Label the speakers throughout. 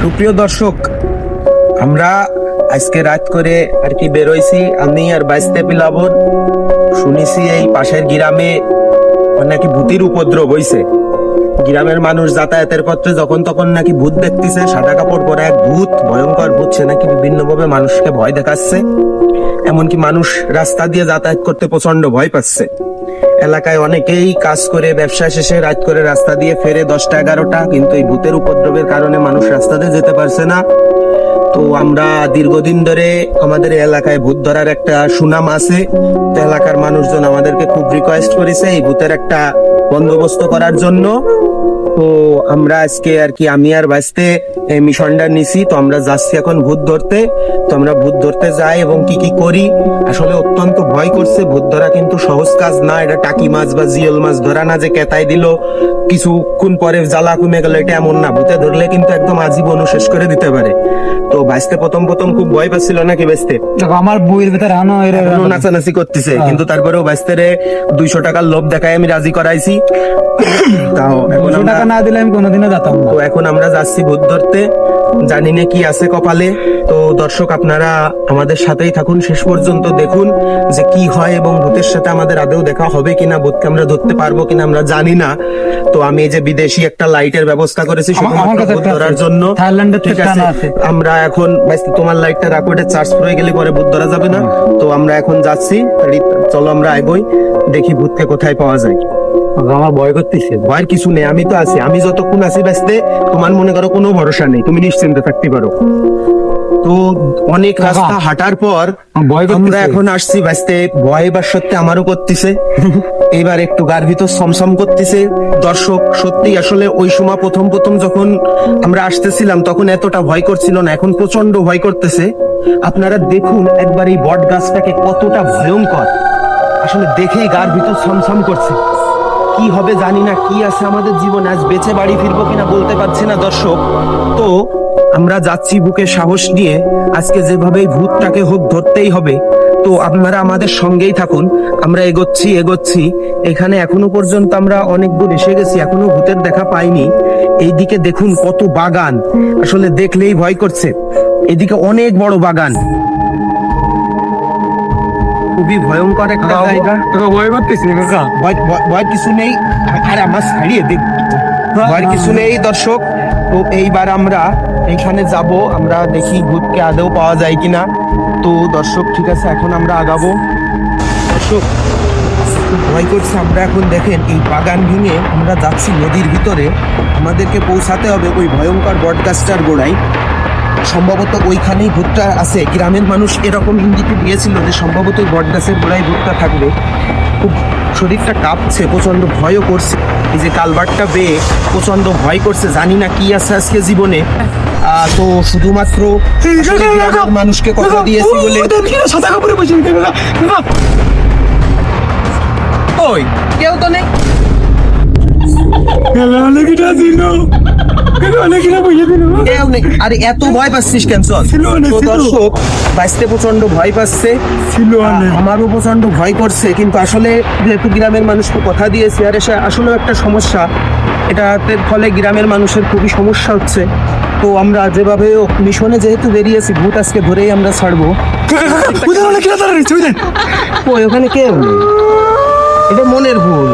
Speaker 1: সুপ্রিয় দর্শক, আমরা আজকে রাত করে আর কি বেরোইছি, আমি আর বাইশতে পিলাবন। শুনেছি এই পাশের গ্রামে নাকি ভূতির উপদ্রব হইছে। গ্রামের মানুষ যাতায়াতের পত্রে যখন তখন নাকি ভূত দেখতেছে, সাদা কাপড় পরা এক ভূত, ভয়ঙ্কর ভূত, সে নাকি বিভিন্ন ভাবে মানুষকে ভয় দেখাচ্ছে। এমনকি মানুষ রাস্তা দিয়ে যাতায়াত করতে প্রচণ্ড ভয় পাচ্ছে। এলাকায় অনেকেই কাজ করে, ব্যবসা শেষে রাত করে রাস্তা দিয়ে ফেরে দশটা এগারোটা। কিন্তু এই ভূতের উপদ্রবের কারণে মানুষ রাস্তাতে যেতে পারছে না। তো আমরা দীর্ঘদিন ধরে আমাদের এলাকায় ভূত ধরার একটা সুনাম আছে। তো এলাকার মানুষজন আমাদেরকে খুব রিকোয়েস্ট করেছে এই ভূতের একটা বন্দোবস্ত করার জন্য। তো আমরা আজকে আর কি, আমি আর বাঁচতে মিশনটা নিছি। তো আমরা যাচ্ছি এখন ভূত ধরতে। তো আমরা ভূত ধরতে যাই এবং কি কি করি? আসলে অত্যন্ত ভয় করছে ভূত ধরা কিন্তু সহজ কাজ না। এটা টাকি মাছ বা জিওল মাছ ধরা না যে কেতাই দিল। কিছুক্ষণ পরে জ্বালা কমে গেল এটা এমন না। ভূতে ধরলে কিন্তু একদম আজীবনও শেষ করে দিতে পারে। তো বাইসতে প্রথম প্রথম খুব ভয় পাচ্ছিল নাকি বাইসতে
Speaker 2: দেখো আমার বইয়ের ভিতরে হানো
Speaker 1: নাচানাচি করতেছে। কিন্তু তারপরেও বাইসতে দুইশো টাকার লোভ দেখায় আমি রাজি করাইছি। তাও এখন
Speaker 2: টাকা না দিলে আমি কোনোদিনও যেতাম
Speaker 1: তো এখন আমরা যাচ্ছি ভূত ধরতে। জানি না কি আছে কপালে। তো দর্শক আপনারা আমাদের সাথেই থাকুন। শেষ পর্যন্ত দেখুন যে কি হয় এবং ভূতের সাথে আমাদের আদৌ দেখা হবে কিনা ভূতকে আমরা ধরতে পারব কিনা আমরা জানি না। তো আমি এই যে বিদেশি একটা লাইটের ব্যবস্থা করেছি শুধুমাত্র ভূত ধরার জন্য।
Speaker 2: থাইল্যান্ডের
Speaker 1: ঠিক আছে। আমরা এখন তোমার লাইটটা রাখো এটা চার্জ হয়ে গেলে পরে ভূত ধরা যাবে না। তো আমরা এখন যাচ্ছি। চলো আমরা এগোই দেখি ভূতকে কোথায় পাওয়া যায়।
Speaker 2: আমার ভয় করতেছে।
Speaker 1: ভয়ের কিছু নেই আমি তো আছি। আমি যতক্ষণ আছি ব্যস্তে তোমার মনে করো কোনো ভরসা নেই। তুমি নিশ্চিন্তে থাকতে পারো। তো অনেক রাস্তা হাঁটার পর আমরা এখন আসছি ভয় বা সত্যি আমারও করতেছে। এবার একটু গার ভিতর সমসম করতেছে। দর্শক সত্যি আসলে ওই সময় প্রথম প্রথম যখন আমরা আসতেছিলাম তখন এতটা ভয় করছিল না। এখন প্রচণ্ড ভয় করতেছে। আপনারা দেখুন একবার এই বট গাছটাকে কতটা ভয়ঙ্কর। আসলে দেখেই গার ভিতর ছমছম করছে। কি হবে জানি না, কি আছে আমাদের জীবনে, আজ বেঁচে বাড়ি ফিরবো কিনা বলতে পারছি না দর্শক। তো আমরা যাচ্ছি বুকে সাহস নিয়ে, আজকে যেভাবে ভূতটাকে হোক ধরতেই হবে, তো আপনারা আমাদের সঙ্গেই থাকুন, আমরা এগোচ্ছি এগোচ্ছি। এখানে এখনও পর্যন্ত আমরা অনেক দূর এসে গেছি, এখনও ভূতের দেখা পাইনি। এইদিকে দেখুন কত বাগান, আসলে দেখলেই ভয় করছে। এদিকে অনেক বড় বাগান। খুবই ভয়ঙ্কর একটা জায়গা।
Speaker 2: ভয় করতেছি
Speaker 1: ভয় ভয়- ভয় কিছু নেই। আর আমার ছাড়িয়ে দেখ ভয় কিছু নেই দর্শক। তো এইবার আমরা এখানে যাব। আমরা দেখি ভূতকে আদৌ পাওয়া যায় কিনা। তো দর্শক ঠিক আছে এখন আমরা আগাবো। দর্শক ভয় করছে আমরা এখন দেখেন এই বাগান ভেঙে আমরা যাচ্ছি নদীর ভিতরে। আমাদেরকে পৌঁছাতে হবে ওই ভয়ঙ্কর বটগাছটার গোড়ায়। সম্ভবত ওইখানেই ভুট্টা আছে। গ্রামের মানুষ এরকম ইঙ্গিতে দিয়েছিল যে সম্ভবত বটগাছের গোড়ায় ভূতটা থাকবে। খুব শরীরটা কাঁপছে প্রচণ্ড ভয়ও করছে। এই যে কালবারটা বেয়ে প্রচণ্ড ভয় করছে জানি না কি আছে আজকে জীবনে। আহ, তো শুধুমাত্র মানুষকে কথা দিয়েছি বলে ওই কেউ তো নেই। আরে এত ভয় পাচ্ছিস কেন। দর্শক বাঁচতে প্রচণ্ড ভয় পাচ্ছে। আমারও প্রচণ্ড ভয় করছে। কিন্তু আসলে যেহেতু গ্রামের মানুষকে কথা দিয়েছি আর এসে আসলেও একটা সমস্যা। এটাতে ফলে গ্রামের মানুষের খুবই সমস্যা হচ্ছে। তো আমরা যেভাবে মিশনে যেহেতু বেরিয়েছি ভূত আজকে ধরেই আমরা ছাড়বো। ওই ওখানে কেউ নেই। এটা মনের ভুল।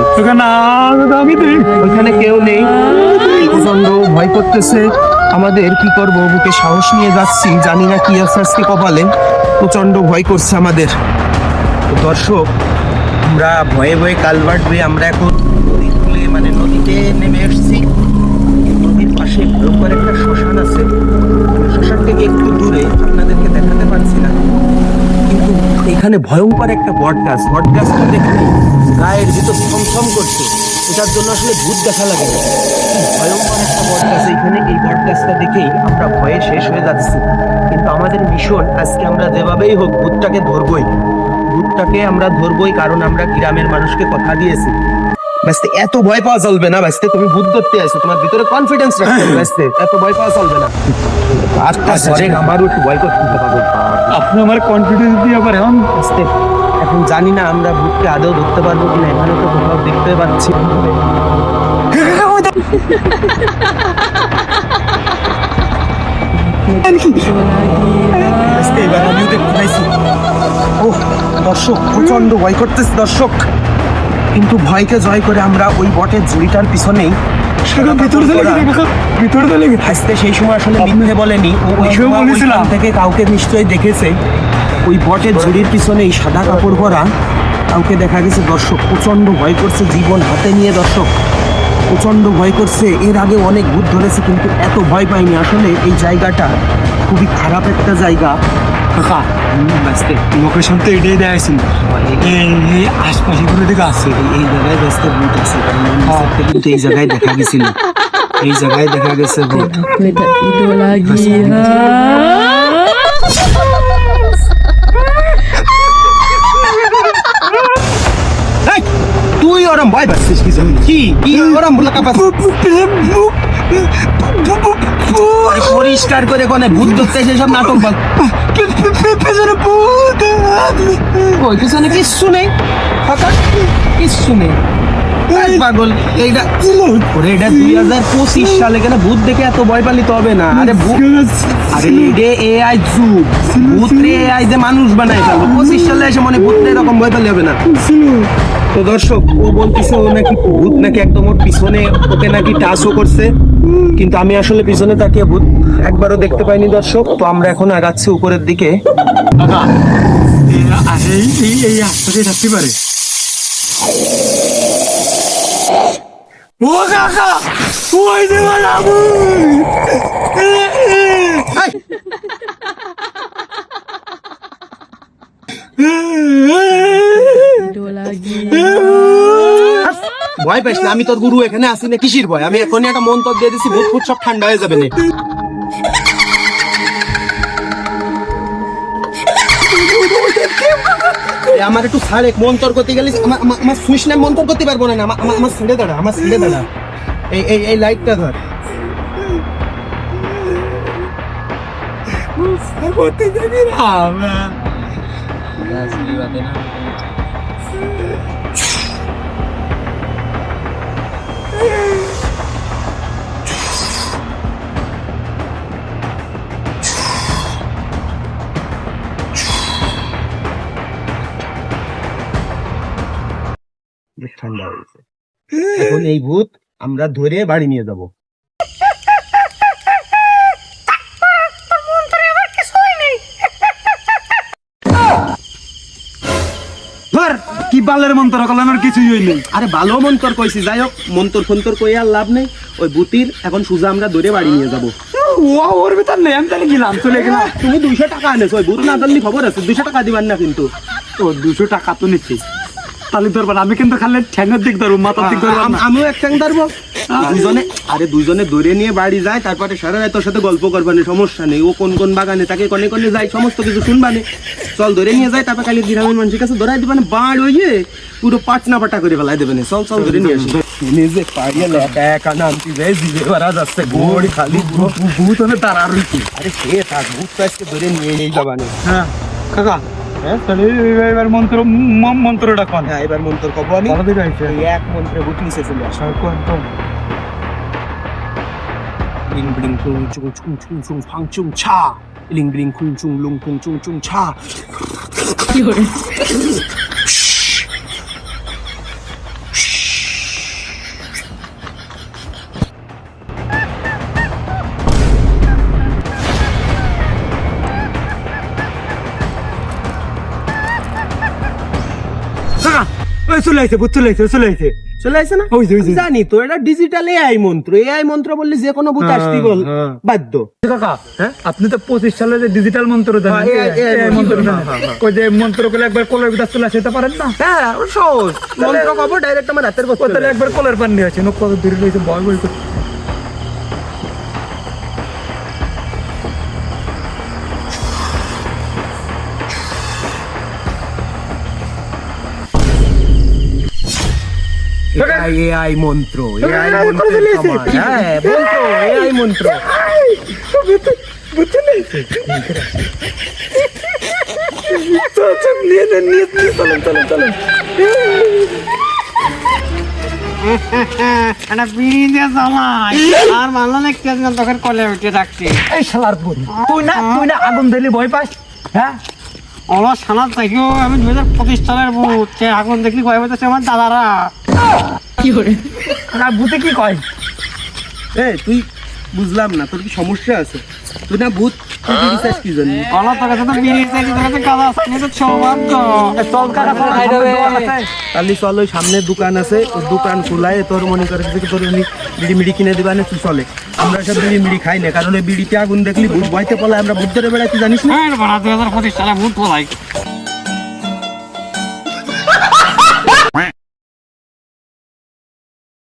Speaker 2: ওখানে
Speaker 1: কেউ নেই। করতেছে। আমাদের কি করব? বুকে সাহস নিয়ে যাচ্ছি। জানি না কি আছে আজকে কপালে। প্রচণ্ড ভয় করছে আমাদের। দর্শক, আমরা ভয়ে ভয়ে কালভার্ট হয়ে আমরা এখন খুলে মানে নদীতে নেমে এসেছি। নদীর পাশে একটা শ্মশান আছে। শ্মশান থেকে একটু দূরে আপনাদেরকে কিন্তু এখানে ভয়ঙ্কর একটা বট গাছ। দেখলে গায়ের ভিতর ছমছম করছে। এটার জন্য আসলে ভূত দেখা লাগে ভয়ঙ্কর একটা বট গাছ। এখানে এই বট গাছটা দেখেই আমরা ভয়ে শেষ হয়ে যাচ্ছি। কিন্তু আমাদের মিশন আজকে আমরা যেভাবেই হোক ভূতটাকে ধরবই। ভূতটাকে আমরা ধরবই কারণ আমরা গ্রামের মানুষকে কথা দিয়েছি। বাস্তে এত ভয় পাওয়া চলবে না বাস্তে তুমি ভূত ধরতে আছো তোমার ভিতরে কনফিডেন্স রাখতে হবে বাস্তে এত ভয় পাওয়া চলবে না। আজটা সরে আমারও একটু ভয় করতে হবে
Speaker 2: আপনি আমার কনফিডেন্স দিয়ে পারে এখন?
Speaker 1: আস্তে এখন জানি না আমরা ভূতকে আদৌ ধরতে পারব কিনা এখানে তো কোথাও দেখতে পাচ্ছি আজকে এবার আমিও দেখতে পাইছি। ও দর্শক প্রচণ্ড ভয় করতেছে দর্শক। কিন্তু ভয়কে জয় করে আমরা ওই বটের ঝুড়িটার পিছনেই সেই সময় আসলে মিথ্যে বলেনি। থেকে কাউকে নিশ্চয়ই দেখেছে। ওই বটের ঝুড়ির পিছনেই সাদা কাপড় পরা কাউকে দেখা গেছে দর্শক প্রচণ্ড ভয় করছে জীবন হাতে নিয়ে দর্শক প্রচণ্ড ভয় করছে। এর আগে অনেক ভূত ধরেছে কিন্তু এত ভয় পাইনি। আসলে এই জায়গাটা খুবই খারাপ একটা জায়গা।
Speaker 2: কাকা
Speaker 1: বাঁচতে
Speaker 2: লোকেশন তো এটাই দেখাইছিল এই এই আশপাশে করে দিকে আছে
Speaker 1: এই জায়গায় বাঁচতে ভূত আছে কিন্তু এই জায়গায় দেখা গেছিল এই জায়গায় দেখা গেছে ভূত. এই, তুই ওরম ভয় পাচ্ছিস কি? কি ওরম লাগা পাচ্ছিস আরে পরিষ্কার করে কোনে ভূত ধরতে এসে সব নাটক বল।
Speaker 2: পেছনে ভূত?
Speaker 1: ওই পিছনে কিচ্ছু নেই? ফাঁকা? কিচ্ছু নেই। পাগল এইটা ওরে এটা দুই হাজার পঁচিশ সালে কেন ভূত দেখে এত ভয় পালিতে হবে না? আরে ভূত আরে রে এআই যুগ। ভূত রে এআই যে মানুষ ফেলব পঁচিশ সালে এসে মনে ভূত এরকম ভয় পালি হবে না। তো দর্শক ও বলতেছে ও নাকি ভূত নাকি একদম ওর পিছনে ওকে নাকি টাচও করছে। কিন্তু আমি আসলে পিছনে তাকিয়ে ভূত একবারও দেখতে পাইনি দর্শক। তো আমরা এখন আগাচ্ছি উপরের দিকে।
Speaker 2: কাকা এই এই এই থাকতে পারে। ও কাকা ওই
Speaker 3: lagi.
Speaker 1: ভয় পাইস না আমি তোর গুরু এখানে আসি না কিসির ভয়? আমি এখনই একটা মন্তর দিয়ে দিছি ভূত ফুট সব ঠান্ডা হয়ে যাবে না। এ, আমার একটু ছাড় এক মন্তর করতে গেলে আমার সুইচ না মন্তর করতে পারব না আমার আমার- ছেড়ে দাঁড়া আমার ছেড়ে দাঁড়া। এই এই এই লাইটটা ধর।
Speaker 2: করতে জানি না।
Speaker 1: ঠান্ডা হয়েছে। এখন এই ভূত আমরা ধরে বাড়ি নিয়ে যাব।
Speaker 2: কি বালের মন্তর কলানোর কিছুই হইল
Speaker 1: আরে ভালো মন্তর কইছি যাই হোক মন্তর ফন্তর কই আর লাভ নেই। ওই বুতির এখন সুজা আমরা দৌড়ে বাড়ি নিয়ে যাব।
Speaker 2: ও ওর ভিতর নেই আমি তাহলে গেলাম চলে গেলাম।
Speaker 1: তুমি দুইশো টাকা আনেছো ওই বুত না জানলি খবর আছে? দুইশো টাকা দিবার না কিন্তু।
Speaker 2: ও দুশো টাকা তো নিচ্ছি। তাহলে ধরবার আমি কিন্তু খালি ঠ্যাঙ্গের দিক ধরবো মাথার দিক ধরবো
Speaker 1: আমিও এক ঠ্যাং ধরবো। দুজনে আরে। দুজনে ধরে নিয়ে বাড়ি যায় তারপরে সারা তোর সাথে গল্প করবানে সমস্যা নেই। ও কোন কোন বাগানে তাকে কনে কনে যায় সমস্ত কিছু শুনবানে চল ধরে নিয়ে যায় তারপর খালি গ্রামের মানুষের কাছে ধরাই দিবানে বাড় হয়ে পুরো পাটনা পাটা করে ফেলাই দেবেন চল চল ধরে নিয়ে আসি। নিজে পাড়িয়ে একা একা নামতি যায় জিভে মারা যাচ্ছে গোড় খালি।
Speaker 2: ভূত হলে তার আর
Speaker 1: আরে সে থাক ভূত তো আজকে ধরে নিয়ে এই যাবানে
Speaker 2: হ্যাঁ। কাকা
Speaker 1: হ্যাঁ?
Speaker 2: এবার- মন্ত্র মন্ত্রটা কোন?
Speaker 1: হ্যাঁ এবার মন্ত্র কব আমি। এক মন্ত্রে ভূত নিচে চলে আসে।
Speaker 2: কোন
Speaker 1: Bling bling kung chung chung chung chung pang chung cha. Bling bling kung chung lung kung chung chung cha.
Speaker 3: Tidur.
Speaker 2: কাকা ওই চলে আইছে ভূত চলে আইছে চলে আইছে।
Speaker 1: চলে আইছে না?
Speaker 2: ওই যে,
Speaker 1: জানি তো এটা ডিজিটাল এআই মন্ত্র। এআই মন্ত্র বললে যে কোনো ভূত
Speaker 2: আসতে
Speaker 1: আসতি বল
Speaker 2: হ্যাঁ।
Speaker 1: বাধ্য।
Speaker 2: কাকা হ্যাঁ? আপনি তো পঁচিশ সালে যে ডিজিটাল মন্ত্র জানেন
Speaker 1: এআই এই
Speaker 2: মন্ত্র
Speaker 1: হ্যাঁ, হ্যাঁ।
Speaker 2: যে মন্ত্র করলে একবার কলের ভিতর চলে আসে পারেন না?
Speaker 1: হ্যাঁ সহজ। মন্ত্র কব ডাইরেক্ট আমার হাতের কথা
Speaker 2: একবার কলের পান নিয়ে আসে নোক কত দূরে রয়েছে ভয় ভয়
Speaker 1: এআই এআই মন্ত্র এআই
Speaker 2: AI
Speaker 1: মন্ত্র। হ্যাঁ মন্ত্র এআই মন্ত্র
Speaker 4: আর মানলো না একটু তখন কলে উঠে রাখছি
Speaker 2: এই শালার পরি তুই না তুই না আগুন দিলি ভয় পাস হ্যাঁ
Speaker 4: থেকেও আমি দু হাজার পঁচিশ সালের বুথ আগুন দেখলি কয় বলতেছে আমার দাদারা
Speaker 2: না ভূতে কি কয়?
Speaker 1: এ তুই বুঝলাম না তোর কি সমস্যা আছে? তুই না ভূত বিশ্বাস কি জন্য
Speaker 4: ওরা তোর কাছে তো বিড়ি চাইছি তোর কাছে গাঁদা চাইনি তো। সৌভাগ্য
Speaker 2: চল কাকা চল
Speaker 1: তাহলে চল ওই সামনে দোকান আছে ওই দোকান খোলায় তোর মনে করে যে তোর উনি বিড়ি মিড়ি কিনে দিবা না তুই চলে। আমরা সব বিড়ি মিড়ি খাই না কারণ ওই বিড়িতে আগুন দেখলি ভূত ভয়তে পলা আমরা ভূত ধরে বেড়াচ্ছি জানিস না?
Speaker 4: হ্যাঁ বাড়া দু হাজার পঁচিশ সালে বুথ বলাই